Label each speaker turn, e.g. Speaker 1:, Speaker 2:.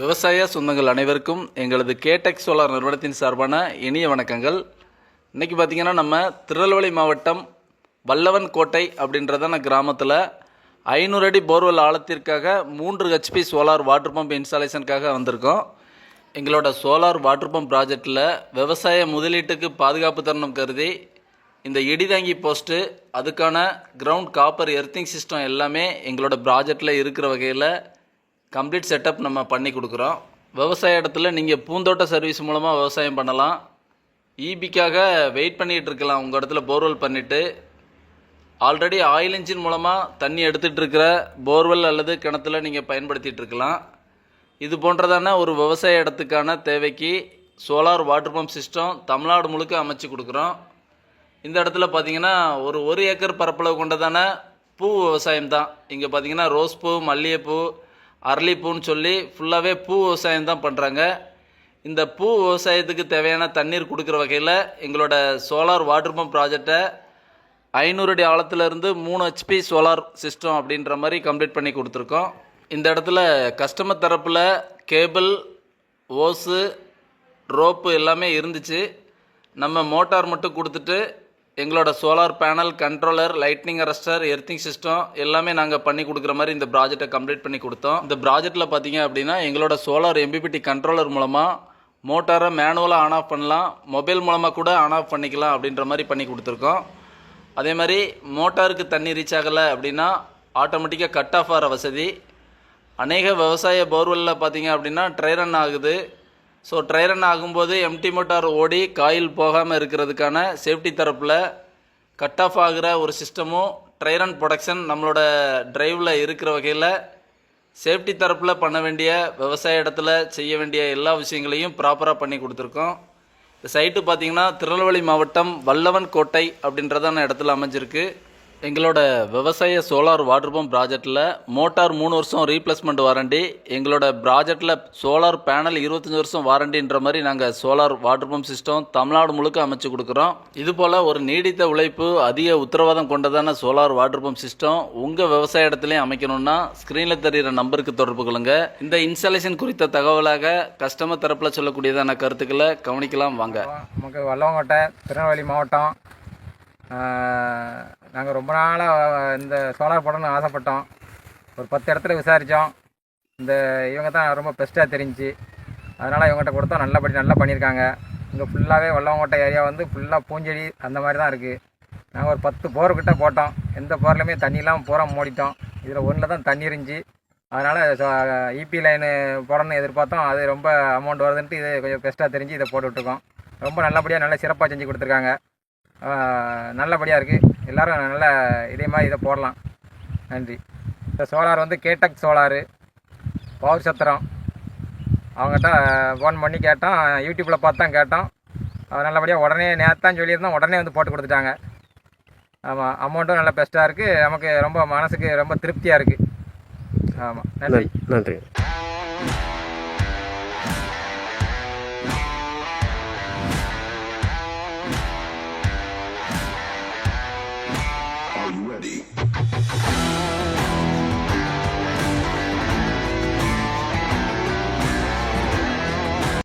Speaker 1: விவசாய சொந்தங்கள் அனைவருக்கும் எங்களது கேடெக் சோலார் நிறுவனத்தின் சார்பான இனிய வணக்கங்கள். இன்றைக்கி பார்த்தீங்கன்னா நம்ம திருநெல்வேலி மாவட்டம் வல்லவன் கோட்டை அப்படின்றதான கிராமத்தில் ஐநூறு அடி போர்வெல் ஆழத்திற்காக மூன்று ஹெச்பி சோலார் வாட்டர் பம்ப் இன்ஸ்டாலேஷனுக்காக வந்திருக்கோம். எங்களோட சோலார் வாட்டர் பம்ப் ப்ராஜெக்டில் விவசாய முதலீட்டுக்கு பாதுகாப்பு தருணம் கருதி இந்த இடிதாங்கி போஸ்ட்டு அதுக்கான கிரவுண்ட் காப்பர் எர்த்திங் சிஸ்டம் எல்லாமே எங்களோட ப்ராஜெக்டில் இருக்கிற வகையில் கம்ப்ளீட் செட்டப் நம்ம பண்ணி கொடுக்குறோம். விவசாய இடத்துல நீங்கள் பூந்தோட்ட சர்வீஸ் மூலமாக விவசாயம் பண்ணலாம். ஈபிக்காக வெயிட் பண்ணிகிட்டு இருக்கலாம். உங்கள் இடத்துல போர்வெல் பண்ணிவிட்டு ஆல்ரெடி ஆயில் இன்ஜின் மூலமாக தண்ணி எடுத்துகிட்டு இருக்கிற போர்வெல் அல்லது கிணத்துல நீங்கள் பயன்படுத்திகிட்டு இருக்கலாம். இது போன்றதான ஒரு விவசாய இடத்துக்கான தேவைக்கு solar water pump system Tamil Nadu முழுக்க அமைச்சு கொடுக்குறோம். இந்த இடத்துல பார்த்தீங்கன்னா ஒரு ஒரு ஏக்கர் பரப்பளவு கொண்டதான பூ விவசாயம் தான். இங்கே பார்த்தீங்கன்னா ரோஸ் பூ மல்லிகைப்பூ அரளிப்பூன்னு சொல்லி ஃபுல்லாகவே பூ விவசாயம் தான் பண்ணுறாங்க இந்த பூ விவசாயத்துக்கு தேவையான தண்ணீர் கொடுக்குற வகையில் எங்களோட சோலார் வாட்டர் பம்ப் ப்ராஜெக்டை ஐநூறு அடி ஆழத்துலேருந்து மூணு ஹெச்பி சோலார் சிஸ்டம் அப்படின்ற மாதிரி கம்ப்ளீட் பண்ணி கொடுத்துருக்கோம். இந்த இடத்துல கஸ்டமர் தரப்பில் கேபிள் ஓஸு ரோப்பு எல்லாமே இருந்துச்சு. நம்ம மோட்டார் மட்டும் கொடுத்துட்டு எங்களோட solar panel controller lightning arrester earthing system எல்லாமே நாங்கள் பண்ணி கொடுக்குற மாதிரி இந்த ப்ராஜெக்டை கம்ப்ளீட் பண்ணி கொடுத்தோம். இந்த ப்ராஜெக்டில் பார்த்தீங்க அப்படின்னா எங்களோட சோலார் எம்பிபிடி கண்ட்ரோலர் மூலமாக மோட்டாரை மேனுவலாக ஆன் ஆஃப் பண்ணலாம். மொபைல் மூலமாக கூட ஆன் ஆஃப் பண்ணிக்கலாம் அப்படின்ற மாதிரி பண்ணி கொடுத்துருக்கோம். அதே மாதிரி மோட்டாருக்கு தண்ணி ரீச் ஆகலை அப்படின்னா ஆட்டோமேட்டிக்காக கட் ஆஃப் ஆகிற வசதி. அநேக விவசாய போர்வெல்லில் பார்த்தீங்க அப்படின்னா ட்ரை ரன் ஆகுது. ஸோ ட்ரை ரன் ஆகும்போது எம்டி மோட்டார் ஓடி காயில் போகாமல் இருக்கிறதுக்கான சேஃப்டி தரப்பில் கட் ஆஃப் ஆகிற ஒரு சிஸ்டமும் ட்ரை ரன் ப்ரொடக்ஷன் நம்மளோட ட்ரைவில் இருக்கிற வகையில் சேஃப்டி தரப்பில் பண்ண வேண்டிய விவசாய இடத்துல செய்ய வேண்டிய எல்லா விஷயங்களையும் ப்ராப்பராக பண்ணி கொடுத்துருக்கோம். இந்த சைட்டு பார்த்தீங்கன்னா திருநெல்வேலி மாவட்டம் வல்லவன் கோட்டை அப்படின்றதான இடத்துல அமைஞ்சிருக்கு. எங்களோட விவசாய சோலார் வாட்டர் பம்ப் ப்ராஜெக்டில் மோட்டார் மூணு வருஷம் ரீப்ளேஸ்மெண்ட் வாரண்டி எங்களோட ப்ராஜெக்டில் சோலார் பேனல் இருபத்தஞ்சி வருஷம் வாரண்டின்ற மாதிரி நாங்கள் solar water pump system Tamil Nadu முழுக்க அமைச்சு கொடுக்குறோம். இது போல் ஒரு நீடித்த உழைப்பு அதிக உத்தரவாதம் கொண்டதான சோலார் வாட்டர் பம்ப் சிஸ்டம் உங்கள் விவசாய இடத்துலையும் அமைக்கணும்னா ஸ்க்ரீனில் தெரிகிற நம்பருக்கு தொடர்பு கொள்ளுங்க. இந்த இன்ஸ்டாலேஷன் குறித்த தகவலாக கஸ்டமர் தரப்பில் சொல்லக்கூடியதான கருத்துக்களை கவனிக்கலாம் வாங்க.
Speaker 2: நமக்கு வல்லவங்கோட்டை திருநெல்வேலி மாவட்டம் நாங்கள் ரொம்ப நாளாக இந்த சோலார் போடணும்னு ஆசைப்பட்டோம். ஒரு பத்து இடத்துல விசாரித்தோம் இந்த இவங்க தான் ரொம்ப பெஸ்ட்டாக தெரிஞ்சு. அதனால் இவங்ககிட்ட கொடுத்தோம் நல்லபடி நல்லா பண்ணியிருக்காங்க. இங்கே ஃபுல்லாகவே வல்லவங்கோட்டை ஏரியா வந்து ஃபுல்லாக பூஞ்செடி அந்த மாதிரி தான் இருக்குது நாங்கள் ஒரு பத்து போர்கிட்ட போட்டோம். எந்த போர்லையுமே இல்லாமல் பூரா மூடிட்டோம் இதில் ஒன்றில் தான் தண்ணி இருந்துச்சு. அதனால் இபி லைனு போடணும்னு எதிர்பார்த்தோம். அது ரொம்ப அமௌண்ட் வருதுன்ட்டு இது கொஞ்சம் பெஸ்ட்டாக தெரிஞ்சு இதை போட்டுட்ருக்கோம். ரொம்ப நல்லபடியாக நல்லா சிறப்பாக செஞ்சு கொடுத்துருக்காங்க. நல்லபடியாக இருக்குது எல்லோரும் நல்ல இதே மாதிரி இதை போடலாம். நன்றி. இந்த சோலார் வந்து கேட்டக் சோலாரு பவர் சத்திரம். அவங்ககிட்ட ஃபோன் பண்ணி கேட்டோம் யூடியூப்பில் பார்த்து தான் கேட்டோம். அது நல்லபடியாக உடனே நேத்தான் சொல்லியிருந்தோம் உடனே வந்து போட்டு கொடுத்துட்டாங்க. ஆமாம் அமௌண்ட்டும் நல்லா பெஸ்ட்டாக இருக்குது நமக்கு ரொம்ப மனசுக்கு ரொம்ப திருப்தியாக இருக்குது ஆமாம் நன்றி.
Speaker 3: நன்றி.